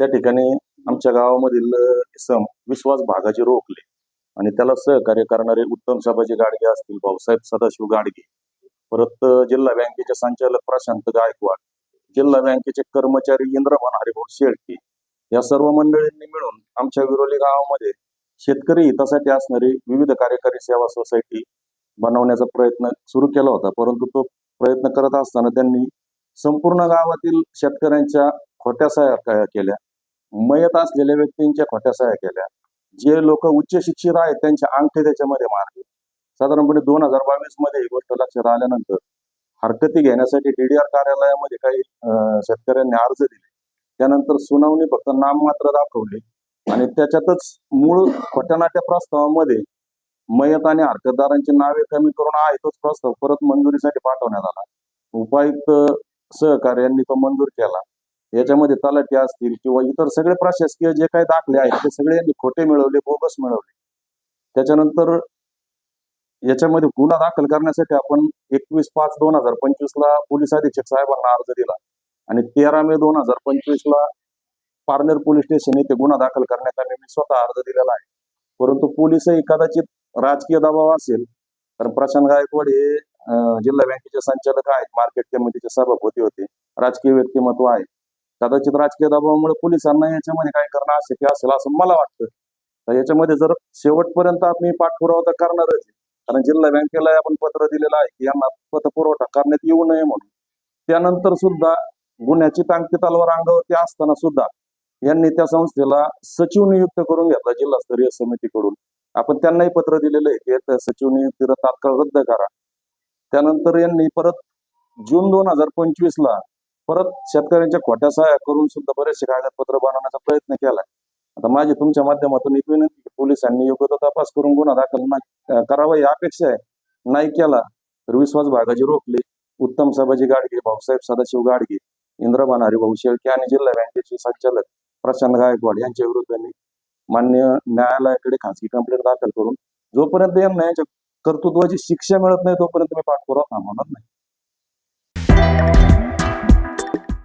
त्या ठिकाणी आमच्या गावामधील इसम विश्वास भागाचे रोखले. आणि त्याला सहकार्य करणारे उत्तम सभाजी गाडगे असतील भाऊसाहेब सदाशिव गाडगे. परत जिल्हा बँकेचे संचालक प्रशांत गायकवाड जिल्हा बँकेचे कर्मचारी इंद्रभान हरिभाऊ शेळके. या सर्व मंडळींनी मिळून आमच्या विरोली गावामध्ये शेतकरी हितासाठी असणारी विविध कार्यकारी सेवा सोसायटी बनवण्याचा प्रयत्न सुरू केला होता. परंतु तो प्रयत्न करत असताना त्यांनी संपूर्ण गावातील शेतकऱ्यांच्या खोट्या सह्या केल्या. मयत असलेल्या व्यक्तींच्या खोट्या सह्या केल्या. जे लोक उच्च शिक्षित आहेत त्यांचे अंगठे त्याच्यामध्ये मारले. साधारणपणे दोन हजार बावीसमध्ये ही गोष्ट लक्षात आल्यानंतर हरकती घेण्यासाठी डीडीआर कार्यालयामध्ये काही शेतकऱ्यांनी अर्ज दिले. त्यानंतर सुनावणी फक्त नाममात्र दाखवली आणि त्याच्यातच मूळ खोट्यानाट्या प्रस्तावामध्ये मयत आणि हरकतदारांची नावे कमी करून आहे तोच प्रस्ताव परत मंजुरीसाठी पाठवण्यात आला. उपायुक्त सहकार्यांनी तो मंजूर केला. याच्यामध्ये तलाठी असतील किंवा इतर सगळे प्रशासकीय जे काही दाखले आहेत ते सगळे यांनी खोटे मिळवले बोगस मिळवले. त्याच्यानंतर याच्यामध्ये गुन्हा दाखल करण्यासाठी आपण एकवीस पाच दोन हजार पंचवीस ला पोलीस अधीक्षक साहेबांना अर्ज दिला आणि तेरा मे दोन हजार पंचवीस ला पारनेर पोलीस स्टेशन येथे गुन्हा दाखल करण्यासाठी मी स्वतः अर्ज दिलेला आहे. परंतु पोलीसही कदाचित राजकीय दबाव असेल कारण प्रशांत गायकवाड हे जिल्हा बँकेचे संचालक आहेत मार्केट कमिटीचे सभापती होते राजकीय व्यक्तिमत्व आहे. कदाचित राजकीय दबावामुळे पोलिसांना याच्यामध्ये काय करणं अशक्य असेल असं मला वाटतं. तर याच्यामध्ये जर शेवटपर्यंत आम्ही पाठपुरावा तर करणारच कारण जिल्हा बँकेला आपण पत्र दिलेलं आहे की यांना पतपुरवठा करण्यात येऊ नये म्हणून. त्यानंतर सुद्धा गुन्ह्याची टांगती तलवार अंगावरती असताना सुद्धा यांनी त्या संस्थेला सचिव नियुक्त करून घेतला जिल्हास्तरीय समितीकडून. आपण त्यांनाही पत्र दिलेलं आहे की सचिव नियुक्तीला तात्काळ रद्द करा. त्यानंतर यांनी परत जून दोन हजार पंचवीस ला परत शेतकऱ्यांच्या खोट्या सहाय्या करून सुद्धा बरेचसे कागदपत्र बनवण्याचा प्रयत्न केलाय. आता माझी तुमच्या माध्यमातून एक विनंती की पोलिसांनी योग्य तो तपास करून गुन्हा दाखल करावा ही अपेक्षा आहे. नाही केला तर विश्वास भागाजी रोखले. उत्तम सभाजी गाडगे भाऊसाहेब सदाशिव गाडगे इंद्रबान हरिभाऊ शेळके आणि जिल्हा बँकेचे संचालक प्रशांत गायकवाड यांच्या विरुद्ध मान्य न्यायालयाकडे खासगी कंप्लेंट दाखल करून जोपर्यंत यांना यांच्या कर्तृत्वाची शिक्षा मिळत नाही तोपर्यंत मी पाठपुरावा थांबवणार नाही.